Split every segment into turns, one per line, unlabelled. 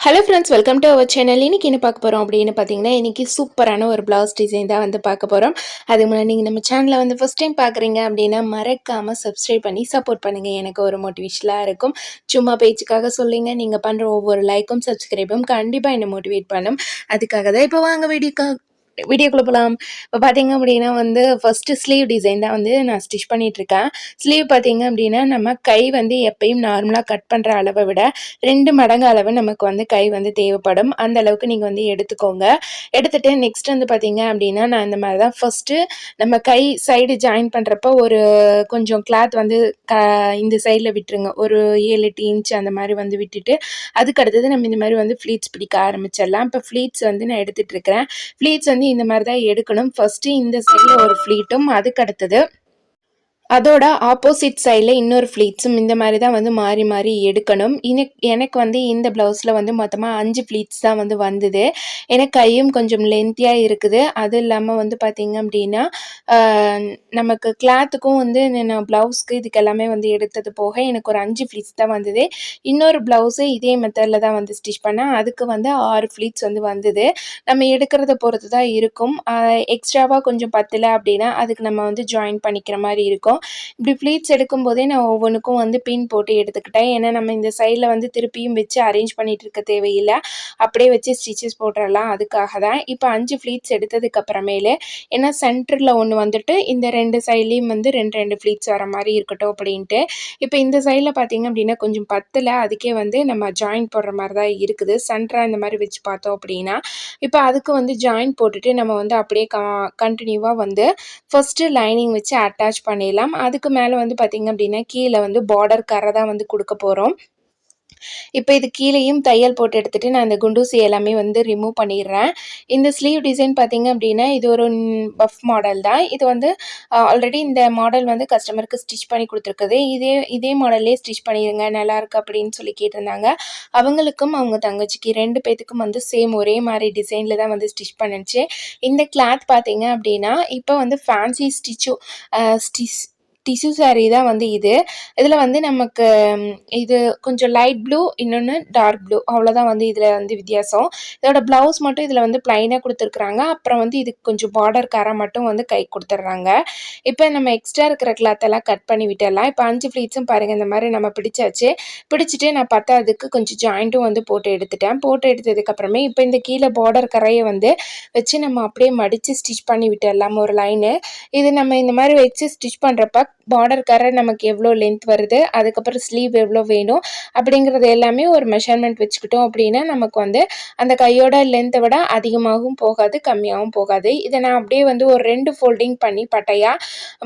Hello friends welcome to our channel இன்னைக்கு என்ன பார்க்க போகிறோம் அப்படின்னு பார்த்தீங்கன்னா இன்னைக்கு சூப்பரான ஒரு ப்ளவுஸ் டிசைன் தான் வந்து பார்க்க போகிறோம் அதுக்கு முன்னாடி நீங்கள் நம்ம சேனலை வந்து ஃபஸ்ட் டைம் பார்க்குறீங்க அப்படின்னா மறக்காமல் சப்ஸ்கிரைப் பண்ணி சப்போர்ட் பண்ணுங்கள் எனக்கு ஒரு மோட்டிவேஷனாக இருக்கும். சும்மா பேச்சுக்காக சொல்லுங்க. நீங்கள் பண்ணுற ஒவ்வொரு லைக்கும் சப்ஸ்கிரைபும் கண்டிப்பாக என்னை மோட்டிவேட் பண்ணும். அதுக்காக தான் இப்போ வாங்க வீடியோக்கா வீடியோக்குள்ளே போகலாம் இப்போ பார்த்தீங்க அப்படின்னா வந்து ஃபஸ்ட்டு ஸ்லீவ் டிசைன் தான் வந்து நான் ஸ்டிச் பண்ணிகிட்ருக்கேன் ஸ்லீவ் பார்த்தீங்க அப்படின்னா நம்ம கை வந்து எப்பயும் நார்மலாக கட் பண்ணுற அளவை விட ரெண்டு மடங்கு அளவு நமக்கு வந்து கை வந்து தேவைப்படும். அந்த அளவுக்கு நீங்கள் வந்து எடுத்துக்கோங்க. எடுத்துகிட்டு நெக்ஸ்ட் வந்து பார்த்தீங்க அப்படின்னா நான் இந்த மாதிரி தான் ஃபஸ்ட்டு நம்ம கை சைடு ஜாயின் பண்ணுறப்போ ஒரு கொஞ்சம் கிளாத் வந்து க இந்த சைடில் விட்டுருங்க. ஒரு ஏழு எட்டு இன்ச் அந்த மாதிரி வந்து விட்டுட்டு அதுக்கு அடுத்தது நம்ம இந்த மாதிரி வந்து ஃப்ளீட்ஸ் பிடிக்க ஆரம்பிச்சிடலாம். இப்போ ஃப்ளீட்ஸ் வந்து நான் எடுத்துகிட்டு இருக்கிறேன் ஃப்ளீட்ஸ் வந்து இந்த மாதிரி தான் எடுக்கணும். ஃபஸ்ட்டு இந்த சைடில் ஒரு ஃப்ளீட்டும் அதுக்கு அடுத்தது அதோட ஆப்போசிட் சைடில் இன்னொரு ஃப்ளீட்ஸும் இந்த மாதிரி தான் வந்து மாறி மாறி எடுக்கணும். எனக்கு எனக்கு வந்து இந்த ப்ளவுஸில் வந்து மொத்தமாக அஞ்சு ஃப்ளீட்ஸ் தான் வந்து வந்தது. எனக்கு கையும் கொஞ்சம் லென்த்தியாக இருக்குது. அது இல்லாமல் வந்து பார்த்திங்க அப்படின்னா நமக்கு கிளாத்துக்கும் வந்து நான் ப்ளவுஸ்க்கு இதுக்கு எல்லாமே வந்து எடுத்தது போக எனக்கு ஒரு அஞ்சு ஃப்ளீட்ஸ் தான் வந்தது. இன்னொரு ப்ளவுஸு இதே மெத்தடில் தான் வந்து ஸ்டிச் பண்ணேன் அதுக்கு வந்து ஆறு ஃப்ளீட்ஸ் வந்து வந்தது. நம்ம எடுக்கிறத பொறுத்து தான் இருக்கும் எக்ஸ்ட்ராவாக கொஞ்சம் பத்தலை அப்படின்னா அதுக்கு நம்ம வந்து ஜாயின் பண்ணிக்கிற மாதிரி இருக்கும். இப்படி ப்ளீட்ஸ் எடுக்கும்போதே நான் ஒவ்வொன்றுக்கும் வந்து பின் போட்டு எடுத்துக்கிட்டேன். ஏன்னா நம்ம இந்த சைடில் வந்து திருப்பியும் வச்சு அரேஞ்ச் பண்ணிட்டு இருக்க தேவையில்லை. அப்படியே வச்சு ஸ்டிச்சஸ் போட்டுடலாம் அதுக்காக தான். இப்போ அஞ்சு ஃப்ளீட்ஸ் எடுத்ததுக்கப்புறமேலு ஏன்னா சென்டரில் ஒன்று வந்துட்டு இந்த ரெண்டு சைட்லேயும் வந்து ரெண்டு ரெண்டு ஃப்ளீட்ஸ் வர மாதிரி இருக்கட்டும் அப்படின்ட்டு. இப்போ இந்த சைடில் பார்த்தீங்க அப்படின்னா கொஞ்சம் பத்தில் அதுக்கே வந்து நம்ம ஜாயின் போடுற மாதிரி தான் இருக்குது. சென்டராக இந்த மாதிரி வச்சு பார்த்தோம் அப்படின்னா இப்போ அதுக்கு வந்து ஜாயின் போட்டுட்டு நம்ம வந்து அப்படியே கண்டினியூவாக வந்து ஃபஸ்ட்டு லைனிங் வச்சு அட்டாச் பண்ணிடலாம். அதுக்கு மேலே வந்து பார்த்திங்க அப்படின்னா கீழே வந்து பார்டர் கரை தான் வந்து கொடுக்க போகிறோம் இப்போ இது கீழேயும் தையல் போட்டு எடுத்துட்டு நான் இந்த குண்டூசி எல்லாமே வந்து ரிமூவ் பண்ணிடுறேன். இந்த ஸ்லீவ் டிசைன் பார்த்தீங்க அப்படின்னா இது ஒரு பஃப் மாடல் தான். இது வந்து ஆல்ரெடி இந்த மாடல் வந்து கஸ்டமருக்கு ஸ்டிச் பண்ணி கொடுத்துருக்குது. இதே இதே மாடல்லே ஸ்டிச் பண்ணிடுங்க நல்லாயிருக்கு அப்படின்னு சொல்லி கேட்டிருந்தாங்க. அவங்களுக்கும் அவங்க தங்கச்சிக்கு ரெண்டு பேத்துக்கும் வந்து சேம் ஒரே மாதிரி டிசைனில் தான் வந்து ஸ்டிச் பண்ணுச்சு. இந்த கிளாத் பார்த்தீங்க அப்படின்னா இப்போ வந்து ஃபேன்சி ஸ்டிச்சும் ஸ்டிச் டிஷ்யூ சாரீ தான் வந்து இது. இதில் வந்து நமக்கு இது கொஞ்சம் லைட் ப்ளூ இன்னொன்று டார்க் ப்ளூ அவ்வளோதான் வந்து இதில் வந்து வித்தியாசம். இதோட ப்ளவுஸ் மட்டும் இதில் வந்து ப்ளைனாக கொடுத்துருக்குறாங்க. அப்புறம் வந்து இதுக்கு கொஞ்சம் பார்டர் கரை மட்டும் வந்து கை கொடுத்துட்றாங்க. இப்போ நம்ம எக்ஸ்ட்ரா இருக்கிற கிளாத் எல்லாம் கட் பண்ணி விட்டுடலாம். இப்போ அஞ்சு ஃப்ளீட்ஸும் பாருங்கள் இந்த மாதிரி நம்ம பிடிச்சாச்சு. பிடிச்சிட்டு நான் பார்த்தா அதுக்கு கொஞ்சம் ஜாயிண்ட்டும் வந்து போட்டு எடுத்துட்டேன். போட்டு எடுத்ததுக்கப்புறமே இப்போ இந்த கீழே பார்டர் கரையை வந்து வச்சு நம்ம அப்படியே மடித்து ஸ்டிச் பண்ணி விட்டுடலாம் ஒரு லைனு இது நம்ம இந்த மாதிரி வச்சு ஸ்டிச் பண்ணுறப்ப பார்டர் கரை நமக்கு எவ்வளோ லென்த் வருது அதுக்கப்புறம் ஸ்லீவ் எவ்வளோ வேணும் அப்படிங்கிறது எல்லாமே ஒரு மெஷர்மெண்ட் வச்சுக்கிட்டோம் அப்படின்னா நமக்கு வந்து அந்த கையோட லென்த்தை விட அதிகமாகவும் போகாது கம்மியாகவும் போகாது. இதை நான் அப்படியே வந்து ஒரு ரெண்டு ஃபோல்டிங் பண்ணி பட்டையாக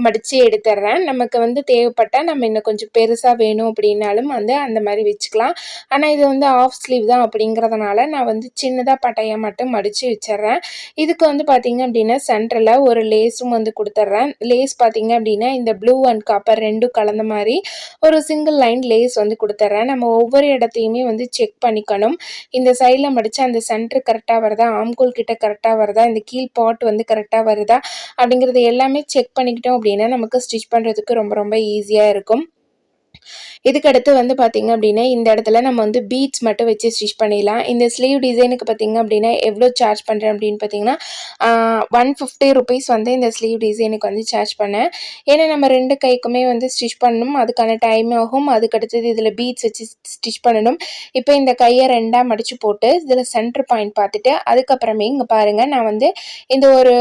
மடித்து எடுத்துட்றேன். நமக்கு வந்து தேவைப்பட்டால் நம்ம இன்னும் கொஞ்சம் பெருசாக வேணும் அப்படின்னாலும் வந்து அந்த மாதிரி வச்சுக்கலாம். ஆனால் இது வந்து ஆஃப் ஸ்லீவ் தான் அப்படிங்கிறதுனால நான் வந்து சின்னதாக பட்டையாக மட்டும் மடித்து வச்சிடுறேன். இதுக்கு வந்து பார்த்திங்க அப்படின்னா சென்டரில் ஒரு லேஸும் வந்து கொடுத்துட்றேன். லேஸ் பார்த்திங்க அப்படின்னா இந்த ப்ளூ அண்ட் காப்பர் ரெண்டும் கலந்த மாதிரி ஒரு சிங்கிள் லைன் லேஸ் வந்து கொடுத்துட்றேன் நம்ம ஒவ்வொரு இடத்தையுமே வந்து செக் பண்ணிக்கணும். இந்த சைடில் மடித்து அந்த சென்டர் கரெக்டாக வருதா? ஆம்கோல் கிட்ட கரெக்டாக வருதா? இந்த கீழ் பாட் வந்து கரெக்டாக வருதா? அப்படிங்கிறது எல்லாமே செக் பண்ணிக்கிட்டோம் அப்படின்னா நமக்கு ஸ்டிச் பண்ணுறதுக்கு ரொம்ப ரொம்ப ஈஸியாக இருக்கும். இதுக்கு அடுத்து வந்து பார்த்திங்க அப்படின்னா இந்த இடத்துல நம்ம வந்து பீட்ஸ் மட்டும் வச்சு ஸ்டிச் பண்ணிடலாம். இந்த ஸ்லீவ் டிசைனுக்கு பார்த்திங்க அப்படின்னா எவ்வளோ சார்ஜ் பண்ணுறேன் அப்படின்னு பார்த்தீங்கன்னா ஒன் ஃபிஃப்டி ருபீஸ் வந்து இந்த ஸ்லீவ் டிசைனுக்கு வந்து சார்ஜ் பண்ணேன். ஏன்னா நம்ம ரெண்டு கைக்குமே வந்து ஸ்டிச் பண்ணணும். அதுக்கான டைம் ஆகும். அதுக்கடுத்தது இதில் பீட்ஸ் வச்சு ஸ்டிச் பண்ணணும். இப்போ இந்த கையை ரெண்டாக மடித்து போட்டு இதில் சென்டர் பாயிண்ட் பார்த்துட்டு அதுக்கப்புறமே இங்கே பாருங்கள் நான் வந்து இந்த ஒரு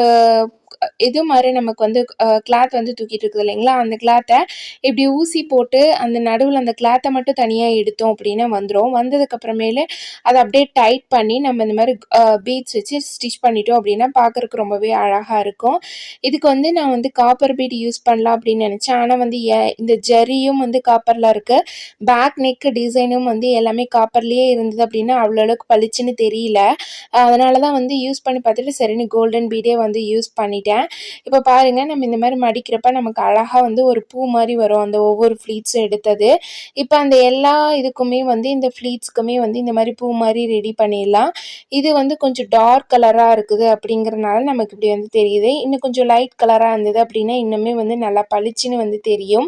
இது மாதிரி நமக்கு வந்து கிளாத் வந்து தூக்கிட்டு இருக்குது இல்லைங்களா? அந்த கிளாத்தை இப்படி ஊசி போட்டு அந்த நடுவில் அந்த கிளாத்தை மட்டும் தனியாக எடுத்தோம் அப்படின்னா வந்துடும் வந்ததுக்கப்புறமேலு அதை அப்படியே டைட் பண்ணி நம்ம இந்த மாதிரி பீட்ஸ் வச்சு ஸ்டிச் பண்ணிட்டோம் அப்படின்னா பார்க்குறக்கு ரொம்பவே அழகாக இருக்கும். இதுக்கு வந்து நான் வந்து காப்பர் பீட் யூஸ் பண்ணலாம் அப்படின்னு நினச்சேன். ஆனால் வந்து இந்த ஜரியும் வந்து காப்பரில் இருக்குது பேக் நெக் டிசைனும் வந்து எல்லாமே காப்பர்லேயே இருந்தது அப்படின்னா அவ்வளோ அளவுக்கு பளிச்சுன்னு தெரியல. அதனால தான் வந்து யூஸ் பண்ணி பார்த்துட்டு சரின்னு கோல்டன் பீடே வந்து யூஸ் பண்ணி பண்ணிட்டேன். இப்போ பாருங்கள் நம்ம இந்த மாதிரி மடிக்கிறப்ப நமக்கு அழகாக வந்து ஒரு பூ மாதிரி வரும். அந்த ஒவ்வொரு ஃப்ளீட்ஸும் எடுத்தது. இப்போ அந்த எல்லா இதுக்குமே வந்து இந்த ஃப்ளீட்ஸ்க்குமே வந்து இந்த மாதிரி பூ மாதிரி ரெடி பண்ணிடலாம். இது வந்து கொஞ்சம் டார்க் கலராக இருக்குது அப்படிங்கிறனால நமக்கு இப்படி வந்து தெரியுது. இன்னும் கொஞ்சம் லைட் கலராக இருந்தது அப்படின்னா இன்னுமே வந்து நல்லா பளிச்சுன்னு வந்து தெரியும்.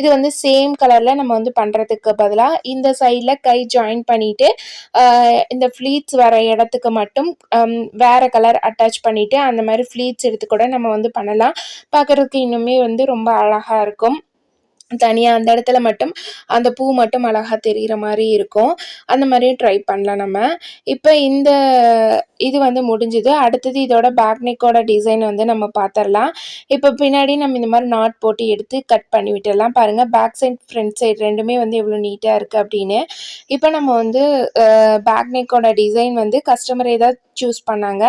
இது வந்து சேம் கலரில் நம்ம வந்து பண்ணுறதுக்கு பதிலாக இந்த சைடில் கை ஜாயின் பண்ணிவிட்டு இந்த ஃப்ளீட்ஸ் வர இடத்துக்கு மட்டும் வேறு கலர் அட்டாச் பண்ணிவிட்டு அந்த மாதிரி ஃப்ளீட்ஸ் எடுத்து கூட நம்ம வந்து பண்ணலாம். பார்க்குறதுக்கு இன்னுமே வந்து ரொம்ப அழகாக இருக்கும். தனியாக அந்த இடத்துல மட்டும் அந்த பூ மட்டும் அழகாக தெரிகிற மாதிரி இருக்கும். அந்த மாதிரியும் ட்ரை பண்ணலாம் நம்ம. இப்போ இந்த இது வந்து முடிஞ்சுது. அடுத்தது இதோட பேக் நெக்கோட டிசைன் வந்து நம்ம பார்த்துடலாம் இப்போ பின்னாடி நம்ம இந்த மாதிரி நாட் போட்டு எடுத்து கட் பண்ணி விட்டுடலாம். பாருங்கள் பேக் சைட் ஃப்ரண்ட் சைடு ரெண்டுமே வந்து எவ்வளோ நீட்டாக இருக்குது அப்படின்னு. இப்போ நம்ம வந்து பேக் நெக்கோட டிசைன் வந்து கஸ்டமர் ஏதாவது சூஸ் பண்ணாங்க.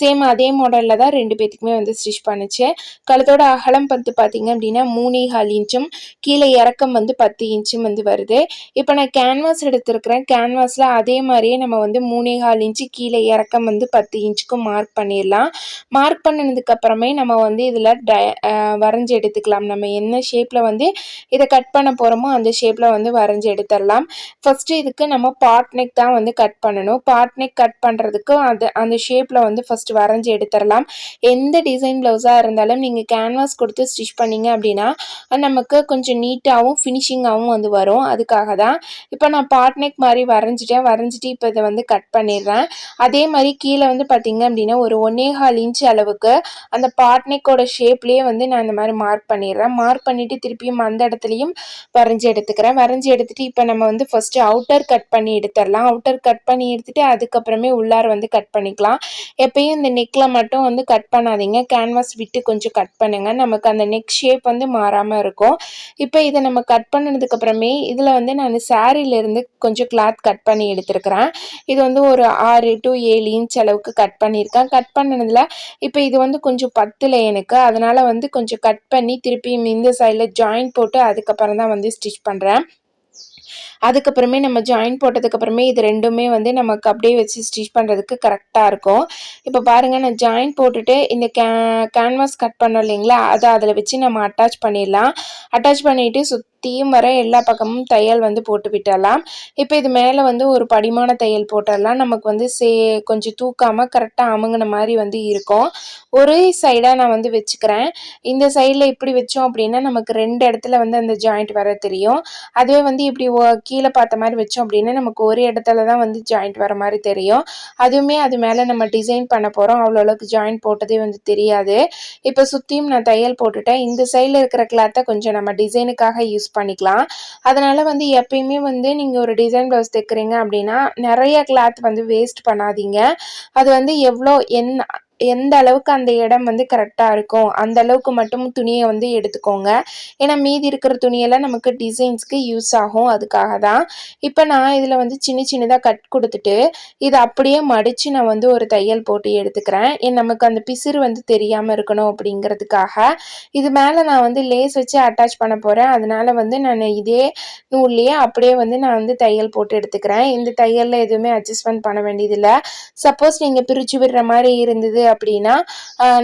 சேம் அதே மாடலில் தான் ரெண்டு பேத்துக்குமே வந்து ஸ்டிச் பண்ணுச்சு. கழுத்தோட அகலம் பத்து பார்த்தீங்க அப்படின்னா மூணே கால் இன்ச்சும் கீழே இறக்கம் வந்து பத்து இன்ச்சும் வந்து வருது. இப்போ நான் கேன்வாஸ் எடுத்துருக்கிறேன். கேன்வாஸில் அதே மாதிரியே நம்ம வந்து மூணே கால் இன்ச்சு கீழே இறக்கம் வந்து பத்து இன்ச்சுக்கும் மார்க் பண்ணிடலாம். மார்க் பண்ணினதுக்கப்புறமே நம்ம வந்து இதில் ட வரைஞ்சி எடுத்துக்கலாம். நம்ம என்ன ஷேப்பில் வந்து இதை கட் பண்ண போகிறோமோ அந்த ஷேப்பில் வந்து வரைஞ்சி எடுத்துடலாம். ஃபஸ்ட்டு இதுக்கு நம்ம பாட் நெக் தான் வந்து கட் பண்ணணும். பாட் நெக் கட் பண்ணுறதுக்கு அது அந்த ஷேப்பில் வந்து ஃபஸ்ட்டு வரைஞ்சி எடுத்துடலாம் எந்த டிசைன் ப்ளவுஸாக இருந்தாலும் நீங்கள் கேன்வாஸ் கொடுத்து ஸ்டிச் பண்ணிங்க அப்படின்னா நமக்கு கொஞ்சம் நீட்டாகவும் ஃபினிஷிங்காகவும் வந்து வரும். அதுக்காக தான். இப்போ நான் பாட்னெக் மாதிரி வரைஞ்சிட்டேன். வரைஞ்சிட்டு இப்போ இதை வந்து கட் பண்ணிடுறேன். அதே மாதிரி கீழே வந்து பார்த்திங்க அப்படின்னா ஒரு ஒன்னேகால் இன்ச் அளவுக்கு அந்த பாட்னெக்கோட ஷேப்லேயே வந்து நான் இந்த மாதிரி மார்க் பண்ணிடுறேன். மார்க் பண்ணிவிட்டு திருப்பியும் அந்த இடத்துலையும் வரைஞ்சி எடுத்துக்கிறேன். வரைஞ்சி எடுத்துகிட்டு இப்போ நம்ம வந்து ஃபஸ்ட்டு அவுட்டர் கட் பண்ணி எடுத்துடலாம் அவுட்டர் கட் பண்ணி எடுத்துகிட்டு அதுக்கப்புறமே உள்ளார வந்து கட் பண்ணிக்கலாம். எப்பயும் இந்த நெக்கில் மட்டும் வந்து கட் பண்ணாதீங்க. கேன்வாஸ் விட்டு கொஞ்சம் கட் பண்ணுங்கள் நமக்கு அந்த நெக் ஷேப் வந்து மாறாமல் இருக்கும். இப்போ இதை நம்ம கட் பண்ணதுக்கப்புறமே இதில் வந்து நான் சாரிலேருந்து கொஞ்சம் கிளாத் கட் பண்ணி எடுத்துருக்கிறேன். இது வந்து ஒரு ஆறு டு ஏழு இன்ச் அளவுக்கு கட் பண்ணியிருக்கேன். கட் பண்ணதில் இப்போ இது வந்து கொஞ்சம் பத்தில் எனக்கு. அதனால் வந்து கொஞ்சம் கட் பண்ணி திருப்பியும் இந்த சைடில் ஜாயின் போட்டு அதுக்கப்புறம் தான் வந்து ஸ்டிச் பண்ணுறேன் அதுக்கப்புறமே நம்ம ஜாயின் போட்டதுக்கப்புறமே இது ரெண்டுமே வந்து நமக்கு அப்படியே வச்சு ஸ்டிச் பண்ணுறதுக்கு கரெக்டாக இருக்கும். இப்போ பாருங்கள் நான் ஜாயின் போட்டுட்டு இந்த கே கேன்வாஸ் கட் பண்ணோம் இல்லைங்களா? அதை அதில் வச்சு நம்ம அட்டாச் பண்ணிடலாம். அட்டாச் பண்ணிவிட்டு சுத் சுற்றியும் வர எல்லா பக்கமும் தையல் வந்து போட்டு விட்டுடலாம். இப்போ இது மேலே வந்து ஒரு படிமான தையல் போட்டுடலாம். நமக்கு வந்து சே கொஞ்சம் தூக்காமல் கரெக்டாக அமுங்கின மாதிரி வந்து இருக்கும். ஒரே சைடாக நான் வந்து வச்சுக்கிறேன். இந்த சைடில் இப்படி வச்சோம் அப்படின்னா நமக்கு ரெண்டு இடத்துல வந்து அந்த ஜாயிண்ட் வர தெரியும். அதுவே வந்து இப்படி கீழே பார்த்த மாதிரி வச்சோம் அப்படின்னா நமக்கு ஒரு இடத்துல தான் வந்து ஜாயிண்ட் வர மாதிரி தெரியும். அதுவுமே அது மேலே நம்ம டிசைன் பண்ண போகிறோம் அவ்வளோ அளவுக்கு ஜாயிண்ட் போட்டதே வந்து தெரியாது. இப்போ சுற்றியும் நான் தையல் போட்டுட்டேன். இந்த சைடில் இருக்கிற கிளாத்தை கொஞ்சம் நம்ம டிசைனுக்காக யூஸ் பண்ணிக்கலாம். அதனால் வந்து எப்பயுமே வந்து நீங்கள் ஒரு டிசைன் ப்ளவுஸ் தைக்கிறீங்க அப்படின்னா நிறைய கிளாத் வந்து வேஸ்ட் பண்ணாதீங்க. அது வந்து எவ்வளோ என்ன எந்த அளவுக்கு அந்த இடம் வந்து கரெக்டாக இருக்கும் அந்த அளவுக்கு மட்டும் துணியை வந்து எடுத்துக்கோங்க. ஏன்னா மீதி இருக்கிற துணியெல்லாம் நமக்கு டிசைன்ஸ்க்கு யூஸ் ஆகும். அதுக்காக தான் இப்போ நான் இதில் வந்து சின்ன சின்னதாக கட் கொடுத்துட்டு இதை அப்படியே மடித்து நான் வந்து ஒரு தையல் போட்டு எடுத்துக்கிறேன். ஏன் நமக்கு அந்த பிசிறு வந்து தெரியாமல் இருக்கணும் அப்படிங்கிறதுக்காக. இது மேலே நான் வந்து லேஸ் வச்சு அட்டாச் பண்ண போகிறேன் அதனால் வந்து நான் இதே நூல்லையே அப்படியே வந்து நான் வந்து தையல் போட்டு எடுத்துக்கிறேன். இந்த தையலில் எதுவுமே அட்ஜஸ்ட்மெண்ட் பண்ண வேண்டியதில்லை. சப்போஸ் நீங்கள் பிரித்து விடுற மாதிரி இருந்தது அப்படின்னா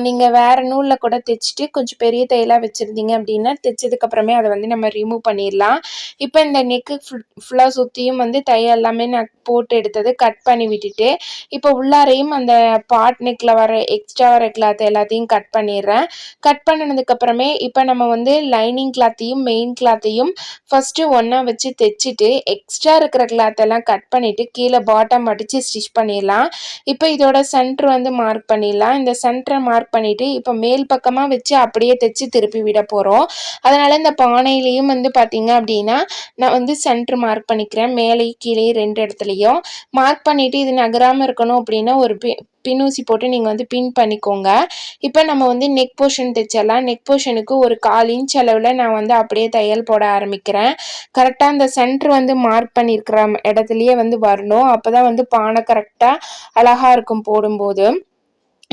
நீங்கள் வேறு நூலில் கூட தைச்சிட்டு கொஞ்சம் பெரிய தையலாக வச்சுருந்தீங்க அப்படின்னா தைச்சதுக்கப்புறமே அதை வந்து நம்ம ரிமூவ் பண்ணிடலாம். இப்போ இந்த நெக்கு ஃபுல் ஃபுல்லாக சுற்றியும் வந்து தையல் எல்லாமே நான் போட்டு எடுத்தது கட் பண்ணி விட்டுட்டு இப்போ உள்ளாரையும் அந்த பாட் நெக்கில் வர எக்ஸ்ட்ரா வர கிளாத் எல்லாத்தையும் கட் பண்ணிடுறேன். கட் பண்ணினதுக்கப்புறமே இப்போ நம்ம வந்து லைனிங் கிளாத்தையும் மெயின் கிளாத்தையும் ஃபஸ்ட்டு ஒன்றா வச்சு தைச்சிட்டு எக்ஸ்ட்ரா இருக்கிற கிளாத் எல்லாம் கட் பண்ணிவிட்டு கீழே பாட்டம் அடித்து ஸ்டிச் பண்ணிடலாம். இப்போ இதோட சென்டர் வந்து மார்க் பண்ணிடலாம். இந்த சென்டரை மார்க் பண்ணிவிட்டு இப்போ மேல் பக்கமாக வச்சு அப்படியே தைச்சி திருப்பி விட போகிறோம் அதனால் இந்த பானையிலையும் வந்து பார்த்திங்க அப்படின்னா நான் வந்து சென்டர் மார்க் பண்ணிக்கிறேன். மேலே கீழே ரெண்டு இடத்துலையும். மார்க் பண்ணிவிட்டு இது நகராமல் இருக்கணும் அப்படின்னா ஒரு பின்னூசி போட்டு நீங்கள் வந்து பின் பண்ணிக்கோங்க. இப்போ நம்ம வந்து நெக் போர்ஷன் தைச்சிடலாம். நெக் போர்ஷனுக்கு ஒரு கால் இன்ச் அளவில் நான் வந்து அப்படியே தையல் போட ஆரம்பிக்கிறேன். கரெக்டாக அந்த சென்டர் வந்து மார்க் பண்ணியிருக்கிற இடத்துலையே வந்து வரணும். அப்போ தான் வந்து பானை கரெக்டாக அழகாக இருக்கும் போடும்போது.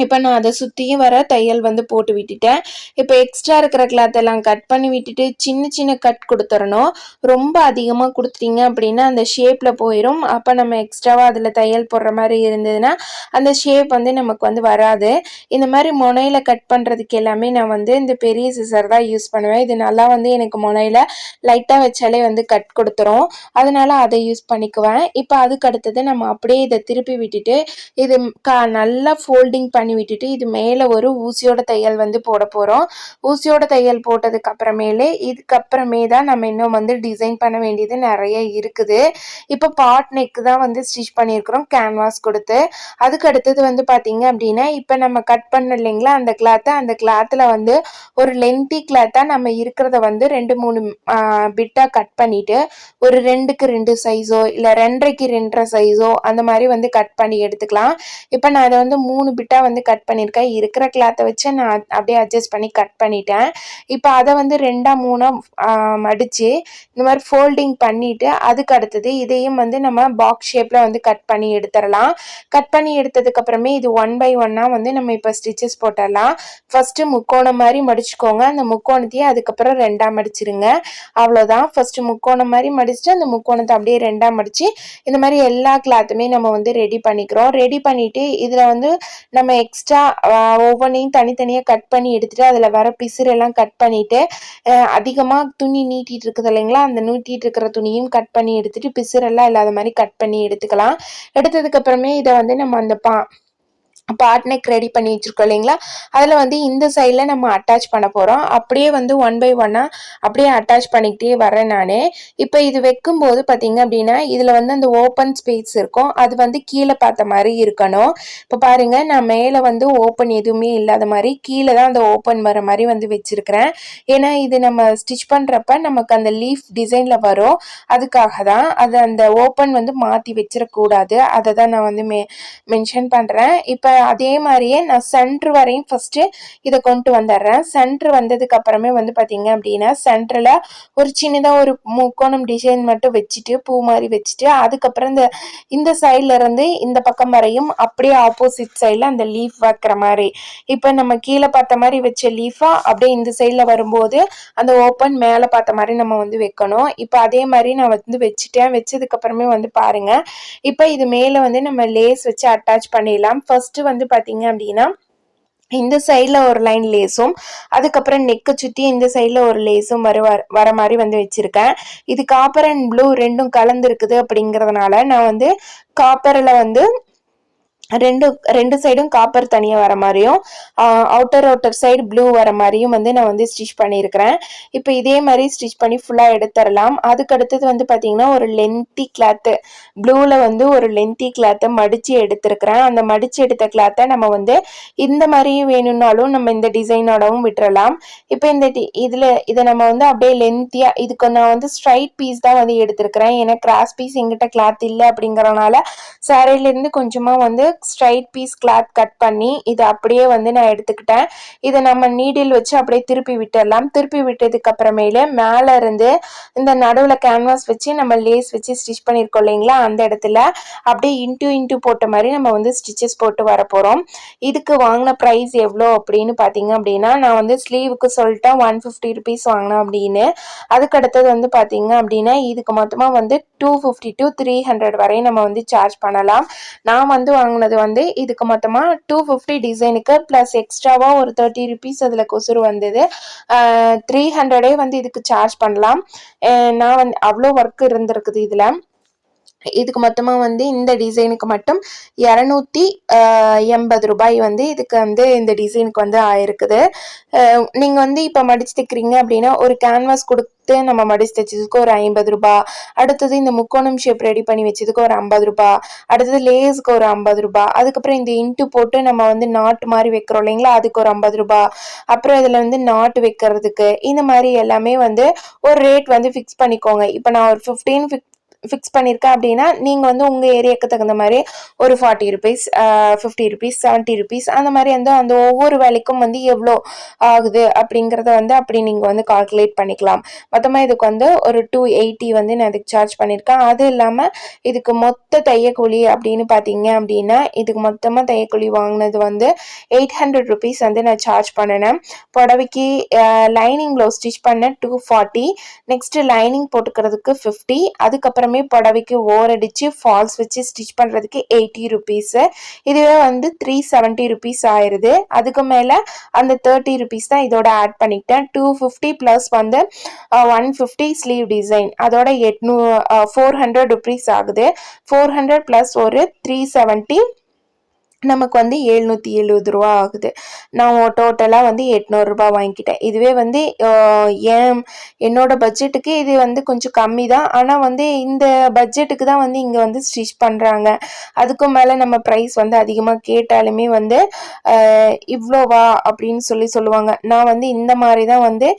இப்போ நான் அதை சுற்றியும் வர தையல் வந்து போட்டு விட்டுட்டேன். இப்போ எக்ஸ்ட்ரா இருக்கிற கிளாத் எல்லாம் கட் பண்ணி விட்டுட்டு சின்ன சின்ன கட் கொடுத்துடணும் ரொம்ப அதிகமாக கொடுத்துட்டீங்க அப்படின்னா அந்த ஷேப்பில் போயிடும் அப்போ நம்ம எக்ஸ்ட்ராவாக அதில் தையல் போடுற மாதிரி இருந்ததுன்னா அந்த ஷேப் வந்து நமக்கு வந்து வராது. இந்த மாதிரி முனையில் கட் பண்ணுறதுக்கு எல்லாமே நான் வந்து இந்த பெரிய சிசர் தான் யூஸ் பண்ணுவேன். இது நல்லா வந்து எனக்கு முனையில் லைட்டாக வச்சாலே வந்து கட் கொடுத்துரும். அதனால் அதை யூஸ் பண்ணிக்குவேன். இப்போ அதுக்கு அடுத்தது நம்ம அப்படியே இதை திருப்பி விட்டுட்டு இது கா நல்லா ஃபோல்டிங் பண்ணி பண்ணி விட்டுட்டு இது மேலே ஒரு ஊசியோட தையல் வந்து போட போகிறோம் ஊசியோட தையல் போட்டதுக்கு அப்புறமேலே இதுக்கப்புறமே தான் நம்ம இன்னும் வந்து டிசைன் பண்ண வேண்டியது நிறைய இருக்குது. இப்போ பாட் நெக் தான் வந்து ஸ்டிச் பண்ணியிருக்கிறோம் கேன்வாஸ் கொடுத்து. அதுக்கு அடுத்தது வந்து பார்த்தீங்க அப்படின்னா இப்போ நம்ம கட் பண்ண இல்லைங்களா அந்த கிளாத்தை அந்த கிளாத்தில் வந்து ஒரு லென்த்தி கிளாத்தாக நம்ம இருக்கிறத வந்து ரெண்டு மூணு பிட்டாக கட் பண்ணிவிட்டு ஒரு ரெண்டுக்கு ரெண்டு சைஸோ இல்லை ரெண்டரைக்கு ரெண்டரை சைஸோ அந்த மாதிரி வந்து கட் பண்ணி எடுத்துக்கலாம். இப்போ நான் அதை வந்து மூணு பிட்டாக வந்து வந்து கட் பண்ணியிருக்கேன். இருக்கிற கிளாத்தை வச்சு நான் அப்படியே அட்ஜஸ்ட் பண்ணி கட் பண்ணிட்டேன். இப்போ அதை வந்து ரெண்டாக மூணாக மடித்து இந்த மாதிரி ஃபோல்டிங் பண்ணிவிட்டு அதுக்கு அடுத்தது இதையும் வந்து நம்ம பாக்ஸ் ஷேப்பில் வந்து கட் பண்ணி எடுத்துடலாம். கட் பண்ணி எடுத்ததுக்கப்புறமே இது ஒன் பை ஒன்னாக வந்து நம்ம இப்போ ஸ்டிச்சஸ் போட்டுடலாம். ஃபஸ்ட்டு முக்கோணம் மாதிரி மடிச்சுக்கோங்க. அந்த முக்கோணத்தையே அதுக்கப்புறம் ரெண்டாக மடிச்சிருங்க. அவ்வளோதான் ஃபஸ்ட்டு முக்கோணம் மாதிரி மடிச்சுட்டு அந்த முக்கோணத்தை அப்படியே ரெண்டாக மடித்து இந்த மாதிரி எல்லா கிளாத்துமே நம்ம வந்து ரெடி பண்ணிக்கிறோம். ரெடி பண்ணிவிட்டு இதில் வந்து நம்ம எக்ஸ்ட்ரா ஒவ்வொன்றையும் தனித்தனியாக கட் பண்ணி எடுத்துகிட்டு அதில் வர பிசுரெல்லாம் கட் பண்ணிவிட்டு அதிகமாக துணி நீட்டிகிட்டு இருக்குது இல்லைங்களா? அந்த நீட்டிகிட்டு இருக்கிற துணியும் கட் பண்ணி எடுத்துகிட்டு பிசுரெல்லாம் இல்லாத மாதிரி கட் பண்ணி எடுத்துக்கலாம். எடுத்ததுக்கப்புறமே இதை வந்து நம்ம அந்த பா பாட் நெக் ரெடி பண்ணி வச்சுருக்கோம் இல்லைங்களா? அதில் வந்து இந்த சைடில் நம்ம அட்டாச் பண்ண போகிறோம் அப்படியே வந்து ஒன் பை ஒன்னாக அப்படியே அட்டாச் பண்ணிக்கிட்டே வரேன் நான். இப்போ இது வைக்கும்போது பார்த்தீங்க அப்படின்னா இதில் வந்து அந்த ஓப்பன் ஸ்பேஸ் இருக்கும். அது வந்து கீழே பார்த்த மாதிரி இருக்கணும். இப்போ பாருங்கள் நான் மேலே வந்து ஓப்பன் எதுவுமே இல்லாத மாதிரி கீழே தான் அந்த ஓப்பன் வர மாதிரி வந்து வச்சுருக்கிறேன். ஏன்னா இது நம்ம ஸ்டிச் பண்ணுறப்ப நமக்கு அந்த லீஃப் டிசைனில் வரும். அதுக்காக தான் அது அந்த ஓப்பன் வந்து மாற்றி வச்சிடக்கூடாது அதை தான் நான் வந்து மெ மென்ஷன் பண்ணுறேன் இப்போ அதே மாதிரியே நான் சென்ட்ரு வரையும் ஃபஸ்ட்டு இதை கொண்டு வந்துடுறேன். சென்ட்ரு வந்ததுக்கு அப்புறமே வந்து பார்த்தீங்க அப்படின்னா சென்டரில் ஒரு சின்னதாக ஒரு முக்கோணம் டிசைன் மட்டும் வச்சுட்டு பூ மாதிரி வச்சுட்டு அதுக்கப்புறம் இந்த இந்த சைடில் இருந்து இந்த பக்கம் வரையும் அப்படியே ஆப்போசிட் சைடில் அந்த லீஃப் வைக்கிற மாதிரி. இப்போ நம்ம கீழே பார்த்த மாதிரி வச்ச லீஃபாக அப்படியே இந்த சைடில் வரும்போது அந்த ஓப்பன் மேலே பார்த்த மாதிரி நம்ம வந்து வைக்கணும். இப்போ அதே மாதிரி நான் வந்து வச்சுட்டேன். வச்சதுக்கப்புறமே வந்து பாருங்கள் இப்போ இது மேலே வந்து நம்ம லேஸ் வச்சு அட்டாச் பண்ணிடலாம். ஃபஸ்ட்டு வந்து பார்த்தீங்க அப்படின்னா இந்த சைடில் ஒரு லைன் லேஸும் அதுக்கப்புறம் நெக்கை சுற்றி இந்த சைடில் ஒரு லேஸும் வர வர மாதிரி வந்து வச்சுருக்கேன். இது காப்பர் அண்ட் ப்ளூ ரெண்டும் கலந்துருக்குது அப்படிங்கிறதுனால நான் வந்து காப்பரில் வந்து ரெண்டு ரெண்டு சைடும் காப்பர் தனியாக வர மாதிரியும் அவுட்டர் அவுட்டர் சைடு ப்ளூ வர மாதிரியும் வந்து நான் வந்து ஸ்டிச் பண்ணியிருக்கிறேன் இப்போ இதே மாதிரி ஸ்டிச் பண்ணி ஃபுல்லாக எடுத்துடலாம். அதுக்கு அடுத்தது வந்து பார்த்திங்கன்னா ஒரு லென்த்தி கிளாத்து ப்ளூவில் வந்து ஒரு லென்த்தி கிளாத்தை மடித்து எடுத்துருக்கிறேன். அந்த மடித்து எடுத்த கிளாத்தை நம்ம வந்து இந்த மாதிரியும் வேணும்னாலும் நம்ம இந்த டிசைனோடவும் விட்டுறலாம். இப்போ இந்த இதில் இதை நம்ம வந்து அப்படியே லென்த்தியாக இதுக்கு நான் வந்து ஸ்ட்ரைட் பீஸ் தான் வந்து எடுத்திருக்கிறேன். ஏன்னா கிராஸ் பீஸ் எங்கிட்ட கிளாத் இல்லை அப்படிங்கிறனால சாரிலேருந்து கொஞ்சமாக வந்து ஸ்ட்ரைட் பீஸ் கிளாத் கட் பண்ணி இதை அப்படியே வந்து நான் எடுத்துக்கிட்டேன். இதை நம்ம நீடில் வச்சு அப்படியே திருப்பி விட்டுடலாம். திருப்பி விட்டதுக்கு அப்புறமேலே மேலே இருந்து இந்த நடுவில் கேன்வாஸ் வச்சு நம்ம லேஸ் வச்சு ஸ்டிச் பண்ணியிருக்கோம் இல்லைங்களா? அந்த இடத்துல அப்படியே இன்ட்டு இன்ட்டு போட்ட மாதிரி நம்ம வந்து ஸ்டிச்சஸ் போட்டு வர போகிறோம் இதுக்கு வாங்கின ப்ரைஸ் எவ்வளோ அப்படின்னு பார்த்தீங்க அப்படின்னா நான் வந்து ஸ்லீவுக்கு சொல்லிட்டேன் ஒன் ஃபிஃப்டி ருபீஸ் வாங்கினேன் அப்படின்னு. அதுக்கு அடுத்தது வந்து பார்த்தீங்க அப்படின்னா இதுக்கு மொத்தமாக வந்து two fifty to three hundred வரையும் நம்ம வந்து சார்ஜ் பண்ணலாம். நான் வந்து வாங்கினது அது வந்து இதுக்கு மொத்தமாக டூ ஃபிஃப்டி டிசைனுக்கு ப்ளஸ் எக்ஸ்ட்ராவாக ஒரு தேர்ட்டி ருபீஸ் அதில் கொசுறு வந்தது. த்ரீ ஹண்ட்ரடே வந்து இதுக்கு சார்ஜ் பண்ணலாம். நான் வந்து அவ்வளோ ஒர்க் இருந்திருக்குது இதில். இதுக்கு மொத்தமாக வந்து இந்த டிசைனுக்கு மட்டும் இரநூத்தி எண்பது ரூபாய் வந்து இதுக்கு வந்து இந்த டிசைனுக்கு வந்து ஆயிருக்குது. நீங்கள் வந்து இப்போ மடிச்சு தைக்கிறீங்க அப்படின்னா ஒரு கேன்வாஸ் கொடுத்து நம்ம மடிச்சு தைச்சதுக்கு ஒரு ஐம்பது ரூபா அடுத்தது இந்த முக்கோணம் ஷேப் ரெடி பண்ணி வச்சதுக்கு ஒரு ஐம்பது ரூபா அடுத்தது லேஸுக்கு ஒரு ஐம்பது ரூபா அதுக்கப்புறம் இந்த இன்ட்டு போட்டு நம்ம வந்து நாட்டு மாதிரி வைக்கிறோம் இல்லைங்களா அதுக்கு ஒரு ஐம்பது ரூபா அப்புறம் இதில் வந்து நாட்டு வைக்கிறதுக்கு இந்த மாதிரி எல்லாமே வந்து ஒரு ரேட் வந்து ஃபிக்ஸ் பண்ணிக்கோங்க. இப்போ நான் ஒரு ஃபிஃப்டீன் ஃபிக்ஸ் பண்ணியிருக்கேன் அப்படின்னா நீங்கள் வந்து உங்கள் ஏரியாவுக்கு தகுந்த மாதிரி ஒரு forty rupees fifty rupees seventy rupees அந்த மாதிரி வந்து அந்த ஒவ்வொரு வேலைக்கும் வந்து எவ்வளோ ஆகுது அப்படிங்கிறத வந்து அப்படி நீங்கள் வந்து கால்குலேட் பண்ணிக்கலாம். மொத்தமாக இதுக்கு வந்து ஒரு டூ எயிட்டி வந்து நான் இதுக்கு சார்ஜ் பண்ணியிருக்கேன் அது இல்லாமல் இதுக்கு மொத்த தையக்கூலி அப்படின்னு பார்த்தீங்க அப்படின்னா இதுக்கு மொத்தமாக தையக்கூலி வாங்கினது வந்து எயிட் ஹண்ட்ரட் ருபீஸ் வந்து நான் சார்ஜ் பண்ணினேன். புடவைக்கு லைனிங் ப்ளவுஸ் ஸ்டிச் பண்ண டூ ஃபார்ட்டி நெக்ஸ்ட்டு லைனிங் போட்டுக்கிறதுக்கு ஃபிஃப்டி அதுக்கப்புறம் புடவைக்கு ஓர் அடித்து ஃபால்ஸ் வச்சு ஸ்டிச் பண்ணுறதுக்கு எயிட்டி ருபீஸு இதுவே வந்து த்ரீ செவன்ட்டி ருபீஸ் ஆயிடுது அதுக்கு மேலே அந்த தேர்ட்டி ருபீஸ் தான் இதோட ஆட் பண்ணிக்கிட்டேன். டூ ஃபிஃப்டி ப்ளஸ் வந்து ஒன் ஃபிஃப்டி ஸ்லீவ் டிசைன் அதோட எட்நூ ஃபோர் ஹண்ட்ரட் ருபீஸ் ஆகுது. ஃபோர் ஹண்ட்ரட் ப்ளஸ் ஒரு த்ரீ செவன்ட்டி நமக்கு வந்து எழுநூற்றி எழுபது ரூபா ஆகுது. நான் டோட்டலாக வந்து எட்நூறுரூபா வாங்கிக்கிட்டேன். இதுவே வந்து என் என்னோட பட்ஜெட்டுக்கு இது வந்து கொஞ்சம் கம்மி தான். ஆனால் வந்து இந்த பட்ஜெட்டுக்கு தான் வந்து இங்கே வந்து ஸ்டிச் பண்ணுறாங்க அதுக்கும் மேலே நம்ம ப்ரைஸ் வந்து அதிகமாக கேட்டாலுமே வந்து இவ்வளோவா அப்படின்னு சொல்லி சொல்லுவாங்க. நான் வந்து இந்த மாதிரி தான் வந்து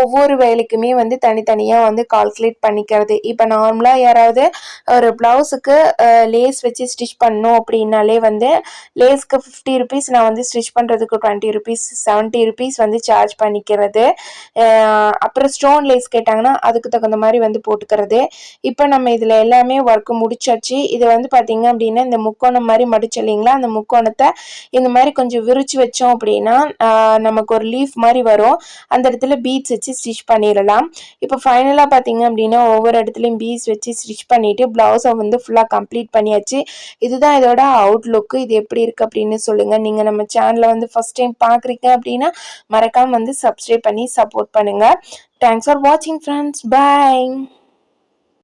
ஒவ்வொரு வேலைக்குமே வந்து தனித்தனியாக வந்து கால்குலேட் பண்ணிக்கிறது. இப்போ நார்மலாக யாராவது ஒரு ப்ளவுஸுக்கு லேஸ் வச்சு ஸ்டிச் பண்ணணும் அப்படின்னாலே வந்து லேஸ்க்கு ஃபிஃப்டி ருபீஸ் நான் வந்து ஸ்டிச் பண்ணுறதுக்கு டுவெண்ட்டி ருபீஸ் செவன்ட்டி ருபீஸ் வந்து சார்ஜ் பண்ணிக்கிறது. அப்புறம் ஸ்டோன் லேஸ் கேட்டாங்கன்னா அதுக்கு தகுந்த மாதிரி வந்து போட்டுக்கிறது. இப்போ நம்ம இதில் எல்லாமே ஒர்க்கு முடிச்சாச்சு. இது வந்து பார்த்திங்க அப்படின்னா இந்த முக்கோணம் மாதிரி மடிச்சு இல்லைங்களா? அந்த முக்கோணத்தை இந்த மாதிரி கொஞ்சம் விரிச்சு வச்சோம் அப்படின்னா நமக்கு ஒரு லீஃப் மாதிரி வரும். அந்த இடத்துல பீட்ஸ் வச்சு ஸ்டிச் பண்ணிடலாம். இப்போ ஃபைனலாக பார்த்திங்க அப்படின்னா ஒவ்வொரு இடத்துலையும் பீட்ஸ் வச்சு ஸ்டிச் பண்ணிவிட்டு ப்ளவுஸை வந்து ஃபுல்லாக கம்ப்ளீட் பண்ணியாச்சு. இதுதான் இதோட அவுட்லுக்கு இது எப்படி இருக்குது அப்படின்னு சொல்லுங்கள் நீங்கள் நம்ம சேனலை வந்து ஃபஸ்ட் டைம் பார்க்குறீங்க அப்படின்னா மறக்காமல் வந்து சப்ஸ்கிரைப் பண்ணி சப்போர்ட் பண்ணுங்கள் தேங்க்ஸ் ஃபார் வாட்சிங் ஃப்ரெண்ட்ஸ் பாய்